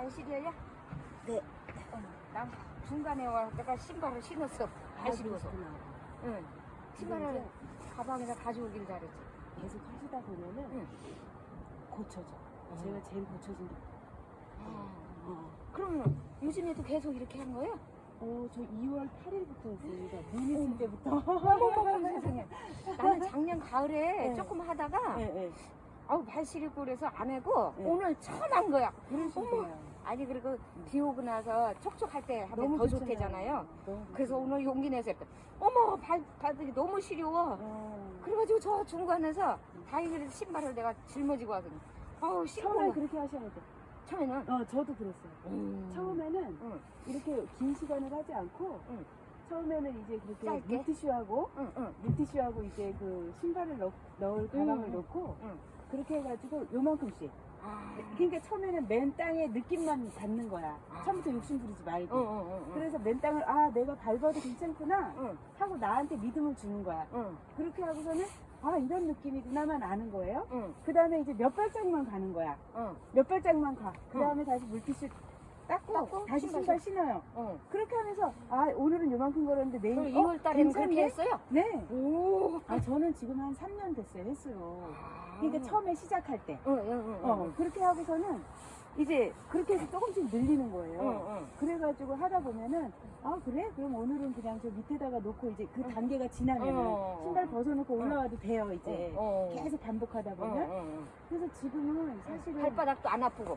안 시려요? 네. 어, 난 중간에 와 내가 신발을 신었어. 안 시려서. 그렇구나. 응. 신발을 가방에서 가져오길 잘했지. 계속 하시다 보면은 응. 고쳐져. 어. 제가 제일 고쳐진 게. 아, 어. 그러면 요즘에도 계속 이렇게 한 거예요? 어, 저 2월 8일부터 했습니다. 눈 있을 때부터. 어머머머 세상에. 나는 작년 가을에 네. 조금 하다가 네, 네. 아우 발 시리고 그래서 안 하고 네. 오늘 처음 한 거야. 그러시구나. 아니 그리고 비 오고 나서 촉촉할 때 하면 너무 더 좋잖아요. 좋대잖아요. 너무 그래서. 오늘 용기 내서 했더니 어머 발, 발들이 너무 시려워. 어. 그래가지고 저 중간에서 다행히 신발을 내가 짊어지고 와서 아우 처음에 그렇게 하셔야 돼. 처음에는 어, 저도 그랬어요. 음. 처음에는 응, 이렇게 긴 시간을 하지 않고 응. 처음에는 이제 그렇게 짧게? 물티슈하고 응, 응, 물티슈하고 이제 그 신발을 넣, 넣을 가방을 응. 넣고 응. 그렇게 해가지고 요만큼씩 아, 그러니까 처음에는 맨 땅에 느낌만 닿는 거야. 아. 처음부터 욕심 부리지 말고. 응, 응, 응, 응. 그래서 맨 땅을 아 내가 밟아도 괜찮구나 응, 하고 나한테 믿음을 주는 거야. 응, 그렇게 하고서는 아 이런 느낌이구나만 아는 거예요. 응, 그 다음에 이제 몇 발짝만 가는 거야. 응, 몇 발짝만 가 그 다음에 다시 물티슈 닦고, 닦고 다시 신발 신어요 응. 그렇게 하면서 아 오늘은 요만큼 걸었는데 내일 그럼 어, 2월 달에는? 그렇게 했어요? 네. 오. 아 저는 지금 한 3년 됐어요. 아. 그러니까 처음에 시작할 때. 응, 응, 응, 어 응, 그렇게 하고서는 이제 그렇게 해서 조금씩 늘리는 거예요. 응, 응. 그래가지고 하다 보면은 아 그래? 그럼 오늘은 그냥 저 밑에다가 놓고 이제 그 응. 단계가 지나면은 어. 신발 벗어놓고 응. 올라와도 돼요 이제. 어, 어. 계속 반복하다 응, 보면. 응, 응. 그래서 지금은 사실은 발바닥도 안 아프고.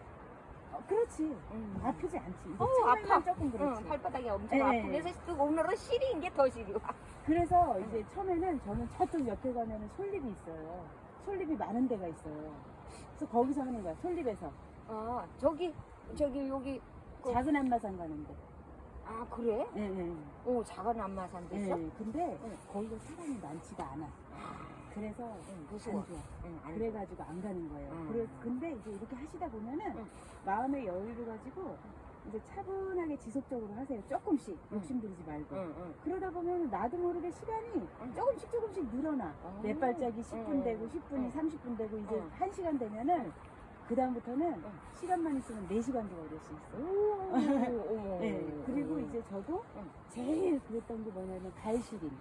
어, 그렇지. 응. 아프지 않지. 이제 어, 처음에는 아파. 조금 그렇지. 응, 발바닥이 엄청 네. 그래서 또 오늘은 시리인 게 더 시려. 그래서 이제 처음에는 저는 저쪽 옆에 가면은 솔잎이 있어요. 솔잎이 많은 데가 있어요. 그래서 거기서 하는 거야. 솔잎에서. 아, 저기, 저기, 여기. 그- 작은 한마산 가는데. 아, 그래? 예, 예. 오, 작은 안마산 예, 됐어? 근데 응. 거기가 사람이 많지가 않아. 그래서 응, 안 무서워. 좋아. 응, 안 그래가지고 안 가는 거예요. 음. 그래, 근데 이제 이렇게 하시다 보면은 응. 마음의 여유를 가지고 이제 차분하게 지속적으로 하세요. 조금씩 응. 욕심 부리지 말고. 응, 응. 그러다 보면 나도 모르게 시간이 응. 조금씩 조금씩 늘어나. 어. 몇 발짝이 10분 응. 되고 10분이 응. 30분 되고 이제 응. 1시간 되면은 그 다음부터는 응. 시간만 있으면 4시간도 걸릴 수 있어요. 네, 그리고 이제 저도 응. 제일 그랬던 게 뭐냐면 발시림.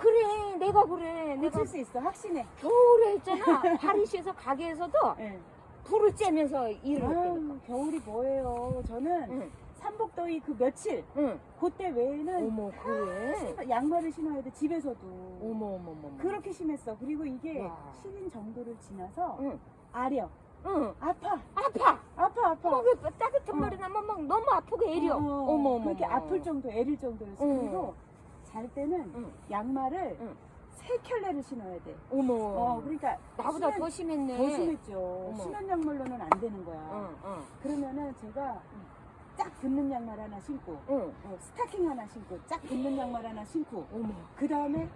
그래, 내가 그래. 내가 고칠 수 있어, 확신해. 겨울에 했잖아. 파리시에서 가게에서도 예. 불을 쬐면서 일을 했다니까. 아유, 겨울이 뭐예요. 저는 응, 삼복더위 그 며칠, 응. 그때 외에는 어머, 그래? 신발- 양말을 신어야 돼, 집에서도. 어머, 어머, 어머. 그렇게 심했어. 그리고 이게 와. 시린 정도를 지나서 응, 아려. 응. 아파. 아파. 아파, 아파. 어머, 그 따뜻한 어. 말이 나면 막 너무 아프고 애려. 어, 어, 머 어머. 그렇게. 아플 정도, 애릴 정도였어. 응. 그리고 잘 때는 응. 양말을 응. 세 켤레를 신어야 돼. 어머. 어, 그러니까 나보다 수면- 더 심했네. 더 심했죠. 어머. 수면 양말로는 안 되는 거야. 응, 응, 그러면은 제가 쫙 붙는 양말 하나 신고, 응. 어, 스타킹 하나 신고, 쫙 붙는 양말 하나 신고, 어머. 그 다음에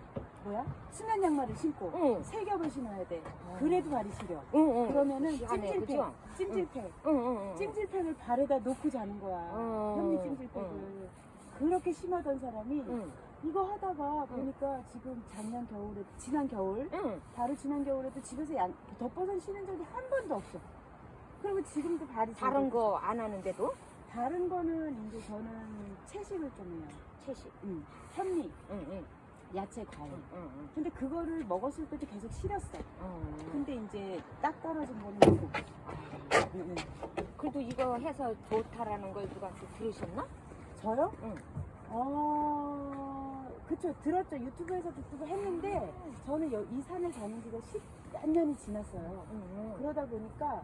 뭐야? 수면 양말을 신고 응. 세 겹을 신어야 돼. 어. 그래도 발이 시려. 응, 응. 그러면은 희한해, 찜질팩, 그죠? 찜질팩, 응, 응, 응. 찜질팩을 발에다 놓고 자는 거야. 어. 현미 찜질팩을. 그렇게 심하던 사람이 응, 이거 하다가 보니까 지금 작년 겨울에, 지난 겨울, 응. 바로 지난 겨울에도 집에서 양, 덮어서 쉬는 적이 한 번도 없어. 그리고 지금도 발이 다른 거 안 하는데도 다른 거는 이제 저는 채식을 좀 해요. 채식. 응. 현미, 응, 응, 야채, 과일. 응, 응, 응. 근데 그거를 먹었을 때도 계속 싫었어. 응. 근데 이제 딱 떨어진 거는 이거. 응, 응. 그래도 이거 해서 좋다라는 걸 누구한테 들으셨나? 저요? 응. 어, 그쵸. 들었죠. 유튜브에서도 뜨고 했는데 저는 여- 이 산을 가는 지가 십몇 년이 지났어요. 응, 응. 그러다 보니까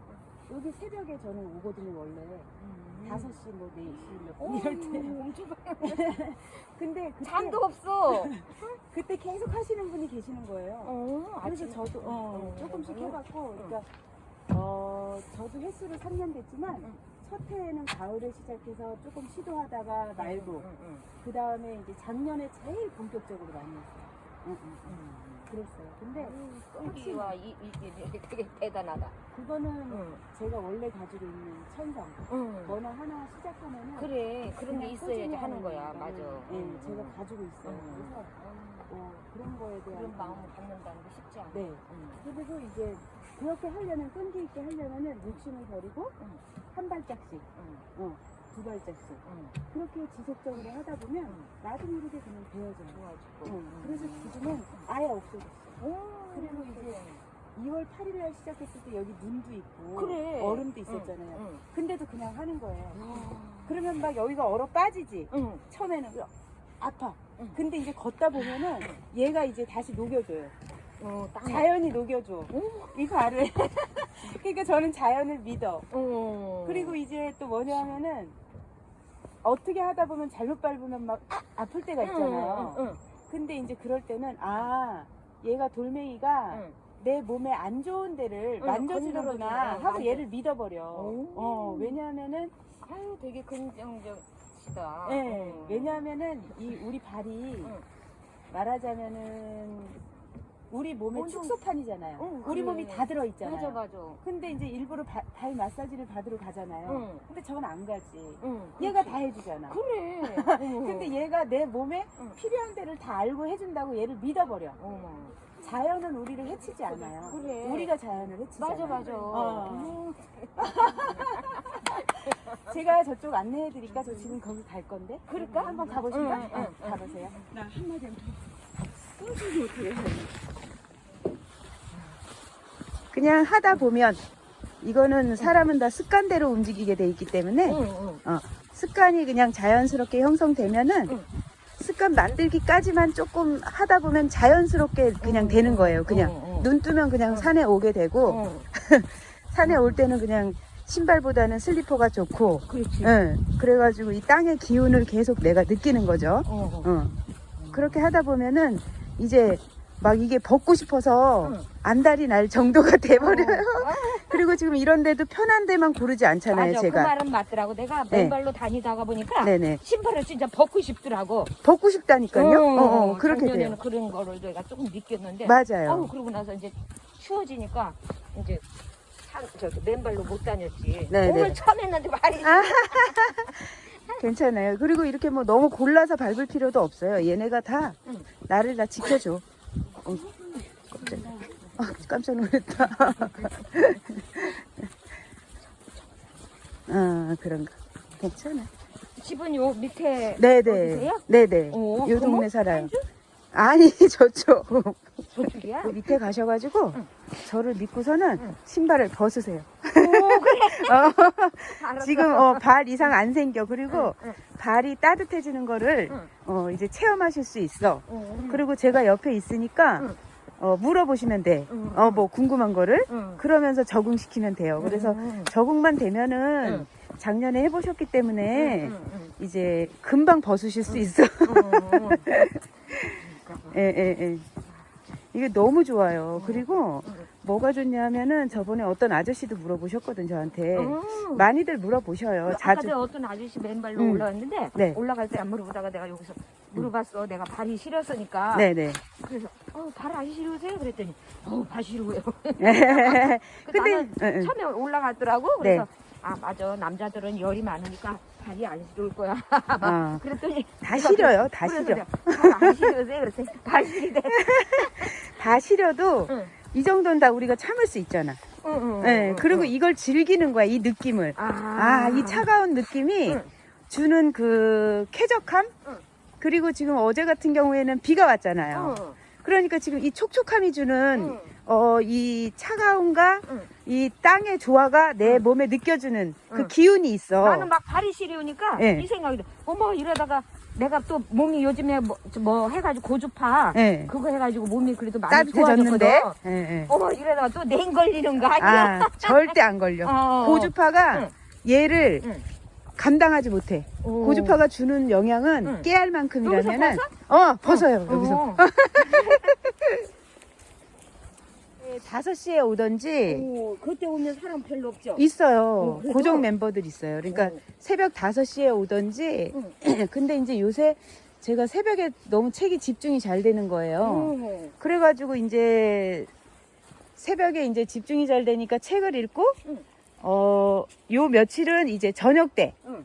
여기 새벽에 저는 오거든요, 원래. 음. 5시, 뭐 4시, 몇 어, 분 이럴 때. 엄청 근데 그때, 잠도 없어. 그때 계속 하시는 분이 계시는 거예요. 어, 그래서 아침- 저도 어, 어, 조금씩 어, 해봤고, 그러니까 어, 저도 횟수를 3년 됐지만 응. 첫 해에는 가을에 시작해서 조금 시도하다가 말고, 응, 응, 그 다음에 이제 작년에 제일 본격적으로 많이 했어요. 응, 응, 응. 응. 그랬어요. 근데 음, 끈기와 이, 이, 이, 되게 대단하다. 그거는 응, 제가 원래 가지고 있는 천성. 응. 뭐나 하나 시작하면은 그래, 그런 게 그냥 있어야지 꾸준히 하는 거야. 거는, 맞아. 예, 응, 제가 응. 가지고 있어요. 응. 그래서 어, 그런 거에 대한 그런 마음을 갖는다는 게 쉽지 않아. 네. 응. 그리고 이제 그렇게 하려면 끈기 있게 하려면은 욕심을 버리고 응. 한 발짝씩, 응, 어, 두 발짝씩. 응. 그렇게 지속적으로 하다 보면 응. 나도 모르게 그냥. 좋아지고. 응. 그래서 지금은 아예 없어졌어. 오, 그리고 이제 2월 8일 날 시작했을 때 여기 눈도 있고 그래. 얼음도 있었잖아요. 응, 근데도 그냥 하는 거예요. 응. 그러면 막 여기가 얼어 빠지지. 응. 처음에는 그 아파. 응. 근데 이제 걷다 보면은 얘가 이제 다시 녹여줘요. 어, 땅. 자연이 녹여줘. 이 발을. 그러니까 저는 자연을 믿어. 어. 그리고 이제 또 뭐냐면은 어떻게 하다 보면 잘못 밟으면 막 아, 아플 때가 있잖아요. 응, 응, 근데 이제 그럴 때는 아 얘가 돌멩이가 응. 내 몸에 안 좋은 데를 응, 만져주는구나. 하고 맞아. 얘를 믿어버려. 오. 어 왜냐하면은 아유, 되게 긍정적이시다. 예 응. 왜냐하면은 이 우리 발이 응. 말하자면은 우리 몸의 엄청- 축소판이잖아요. 응, 우리 그래. 몸이 다 들어 있잖아요. 맞아, 맞아. 근데 이제 일부러 바- 발 마사지를 받으러 가잖아요. 응. 근데 저건 안 가지. 응. 얘가 다 해주잖아. 그래. 근데 얘가 내 몸에 응. 필요한 데를 다 알고 해준다고 얘를 믿어버려. 어머. 자연은 우리를 해치지 않아요. 그래. 우리가 자연을 해치잖아요. 맞아, 맞아. 어. 음. 제가 저쪽 안내해드릴까? 저 지금 거기 갈 건데. 그럴까? 한번 가보실까? 응, 응, 어, 응. 가보세요. 나 한마디 못해. 그냥 하다 보면 이거는 사람은 다 습관대로 움직이게 돼 있기 때문에 응, 응. 습관이 그냥 자연스럽게 형성되면은 응. 습관 만들기까지만 조금 하다 보면 자연스럽게 그냥 응, 되는 응, 거예요. 그냥. 눈 뜨면 그냥 응. 산에 오게 되고 응. 산에 올 때는 그냥 신발보다는 슬리퍼가 좋고. 응. 그래가지고 이 땅의 기운을 계속 내가 느끼는 거죠. 어. 응. 그렇게 하다 보면은 이제 막 이게 벗고 싶어서 응. 안달이 날 정도가 돼버려요. 어. 그리고 지금 이런 데도 편한 데만 고르지 않잖아요, 맞아, 그 제가. 말은 맞더라고. 내가 네. 맨발로 다니다가 보니까 네네. 신발을 진짜 벗고 싶더라고. 벗고 싶다니까요. 어, 어, 그렇게 작년에는 돼요. 그런 거를 내가 조금 느꼈는데. 맞아요. 어우, 그러고 나서 이제 추워지니까 이제 산, 저기 맨발로 못 다녔지. 네, 오늘 네. 처음 했는데 말이 아. 괜찮아요. 그리고 이렇게 뭐 너무 골라서 밟을 필요도 없어요. 얘네가 다 응. 나를 다 지켜줘. 어, 깜짝, 아, 깜짝 놀랐다. 아, 그런가. 괜찮아. 집은 요 밑에 네네. 어디세요? 네네. 어, 이 그럼? 동네 살아요. 아니, 저쪽. 저쪽이야? 그 밑에 가셔가지고 응. 저를 믿고서는 응. 신발을 벗으세요. 오, 그래. 어. 지금 어, 발 이상 안 생겨. 그리고 응, 발이 따뜻해지는 거를 응. 어, 이제 체험하실 수 있어. 응. 그리고 제가 옆에 있으니까 응. 어, 물어보시면 돼. 응. 어, 뭐 궁금한 거를 응. 그러면서 적응시키면 돼요. 그래서 응. 적응만 되면은 응. 작년에 해보셨기 때문에 응, 응, 이제 금방 벗으실 수 있어. 응. 응. 예, 예, 예. 이게 너무 좋아요. 그리고 응. 뭐가 좋냐면은 저번에 어떤 아저씨도 물어보셨거든 저한테. 응. 많이들 물어보셔요. 아까 자주. 전에 어떤 아저씨 맨발로 응. 올라왔는데 네. 올라갈 때 안 물어보다가 내가 여기서 물어봤어. 내가 발이 시렸으니까. 네네. 그래서 어, 발안 시려우세요? 그랬더니 어, 발 시려워요. 근데 나는 응, 응. 처음에 올라갔더라고. 그래서 네. 아 맞아 남자들은 열이 많으니까 발이 안 시려울 거야. 아, 그랬더니 다 시려요. 다 시려. 발안 시려우세요? 그랬더니 발 시리대. 다 시려도 응. 이 정도는 다 우리가 참을 수 있잖아. 응, 응, 네, 응, 그리고 응. 이걸 즐기는 거야, 이 느낌을. 아, 아, 이 차가운 느낌이 응. 주는 그 쾌적함? 응. 그리고 지금 어제 같은 경우에는 비가 왔잖아요. 응, 그러니까 지금 이 촉촉함이 주는 응, 어, 이 차가움과 응. 이 땅의 조화가 내 응. 몸에 느껴주는 그 응. 기운이 있어. 나는 막 발이 시려우니까 네. 이 생각이 들어. 어머 이러다가 내가 또 몸이 요즘에 뭐, 뭐 해가지고 고주파 예. 그거 해가지고 몸이 그래도 많이 따뜻해졌는데. 예, 예. 어머 이러다가 또 냉 걸리는 거 아니야? 아, 절대 안 걸려. 어. 고주파가 응. 얘를 응. 감당하지 못해. 오. 고주파가 주는 영향은 응. 깨알 만큼이라면은 여기서 어 벗어요 어. 여기서 어. 네, 5시에 오던지 오, 그때 오면 사람 별로 없죠? 있어요 어, 그래도? 고정 멤버들 있어요 그러니까 어. 새벽 5시에 오던지 응. 근데 이제 요새 제가 새벽에 너무 책이 집중이 잘 되는 거예요 어. 그래가지고 이제 새벽에 이제 집중이 잘 되니까 책을 읽고 응. 어 요 며칠은 이제 저녁 때 응.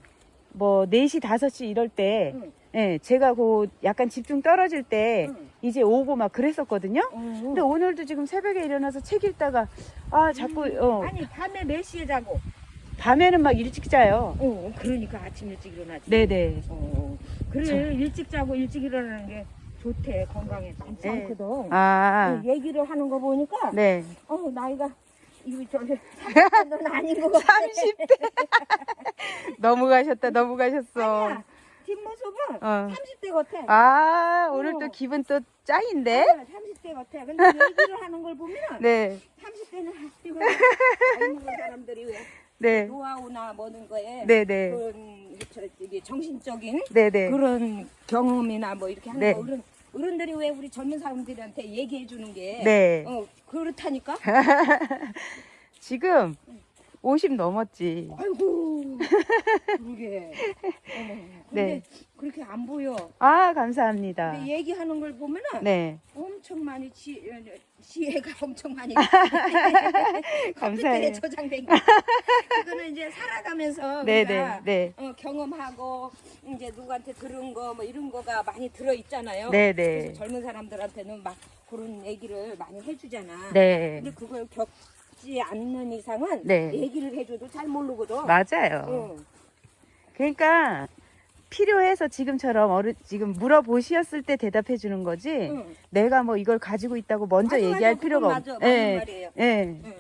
뭐 4시 5시 이럴 때 응. 예, 제가 그 약간 집중 떨어질 때 응. 이제 오고 막 그랬었거든요. 어. 근데 오늘도 지금 새벽에 일어나서 책 읽다가 아 자꾸 어 아니 밤에 몇 시에 자고? 밤에는 막 일찍 자요. 어, 그러니까 아침 일찍 일어나지. 네네. 어, 그래 저- 일찍 자고 일찍 일어나는 게 좋대 건강에 많지 네. 아, 그 얘기를 하는 거 보니까 네. 어 나이가 이거 저기 30대는 아닌 것 같아. 30대. 너무 가셨다, 너무 가셨어. 아니야, 뒷모습은 어. 30대 같아. 아, 오늘 어. 또 기분 또 짱인데? 아, 30대 같아. 근데 얘기를 하는 걸 보면 네, 30대는 아니고 나이 먹은 사람들이 왜 네. 노하우나 뭐는 거에 네네. 그런 저, 저기 정신적인 네네. 그런 경험이나 뭐 이렇게 하는 네. 거 어른 어른들이 왜 우리 젊은 사람들한테 얘기해 주는 게 네. 어, 그렇다니까. 지금 50 넘었지. 아이고 그러게. 어머, 근데 네. 그렇게 안 보여. 아, 감사합니다. 근데 얘기하는 걸 보면은 네. 엄청 많이 지, 어, 지혜가 엄청 많이 컴퓨터에 감사해요. 저장된 거. 그거는 이제 살아가면서 네네. 우리가 네. 어, 경험하고 이제 누구한테 들은 거 뭐 이런 거가 많이 들어 있잖아요. 네 네. 그래서 젊은 사람들한테는 막 그런 얘기를 많이 해주잖아. 네. 근데 그걸 겪 지 않는 이상은 네. 얘기를 해줘도 잘 모르거든. 맞아요. 응. 그러니까 필요해서 지금처럼 어른 지금 물어보셨을 때 대답해 주는 거지. 응. 내가 뭐 이걸 가지고 있다고 먼저 맞아, 얘기할 맞아. 필요가 그건 없. 맞아. 맞는 말이에요. 예. 응.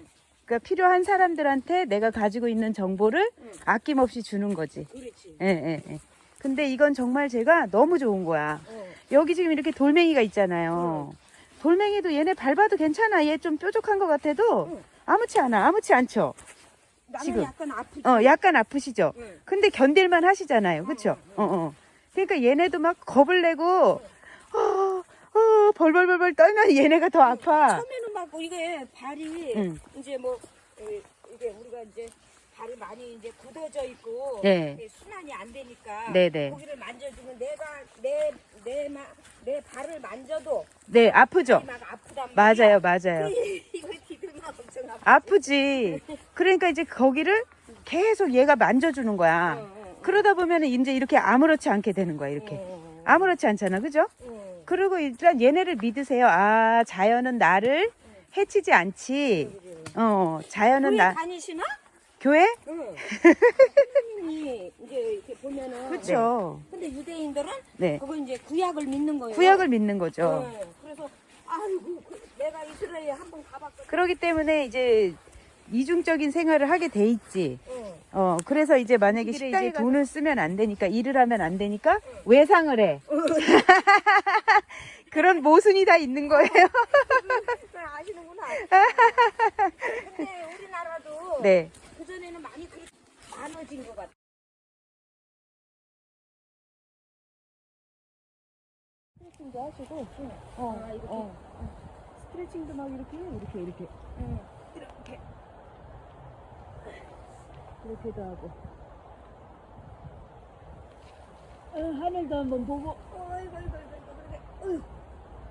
그러니까 필요한 사람들한테 내가 가지고 있는 정보를 응. 아낌없이 주는 거지. 그렇지. 예, 예, 예. 근데 이건 정말 제가 너무 좋은 거야. 어. 여기 지금 이렇게 돌멩이가 있잖아요. 돌멩이도 얘네 밟아도 괜찮아. 얘 좀 뾰족한 것 같아도 응. 아무치 않아. 아무치 않죠. 지금. 약간 아프지. 어, 약간 아프시죠? 응. 근데 견딜만 하시잖아요. 그쵸? 응, 어, 어. 그러니까 얘네도 막 겁을 내고, 어, 어, 벌벌벌벌 떨면 얘네가 더 아파. 처음에는 막 이게 발이 응. 이제 뭐 에, 이게 우리가 이제 발이 많이 이제 굳어져 있고 네. 이게 순환이 안 되니까 네네. 고기를 만져주면 내가 내내 내 발을 만져도 네, 아프죠? 막 아프단 맞아요, 말이야. 맞아요. 이거 디들만 엄청 아프지. 그러니까 이제 거기를 계속 얘가 만져주는 거야. 어, 어, 그러다 보면은 이제 이렇게 아무렇지 않게 되는 거야, 이렇게. 어, 아무렇지 않잖아, 그죠? 어. 그리고 일단 얘네를 믿으세요. 아, 자연은 나를 해치지 않지. 어, 자연은 나. 다니시나? 교회? 응. 이제 이렇게 보면은 그쵸. 근데 유대인들은 네. 그거 이제 구약을 믿는 거예요. 구약을 믿는 거죠. 네. 그래서 아이고 그- 내가 이스라엘에 한번 가봤거든. 그렇기 때문에 이제 이중적인 생활을 하게 돼 있지. 응. 어, 그래서 이제 만약에 식당에 이제 돈을 쓰면 안 되니까, 일을 하면 안 되니까, 외상을 해. 그런 모순이 다 있는 거예요. 그걸 아시는구나. 근데 우리나라도 네. 그 전에는 많이 많아진 것 같아. 스트레칭도 하시고, 어, 아, 이렇게. 어. 스트레칭도 막 이렇게, 이렇게, 이렇게. 응. 이렇게. 이렇게도 하고. 어, 하늘도 한번 보고, 어이구, 어이구, 어이구, 어이구.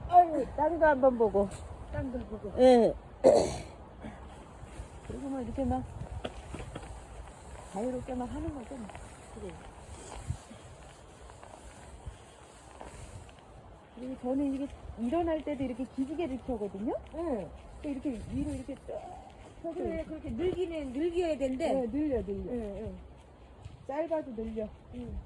아유, 땅도 한번 보고. 땅도 보고. 예. 그리고 뭐 이렇게 막 자유롭게 막 하는 거죠. 뭐. 그래. 그리고 저는 이게 일어날 때도 이렇게 기지개를 켜거든요. 응. 또 이렇게 위로 이렇게 쭉 펴서 그래. 그렇게 늘기는 늘겨야 된대. 네, 늘려 늘려. 응, 응. 짧아도 늘려. 응.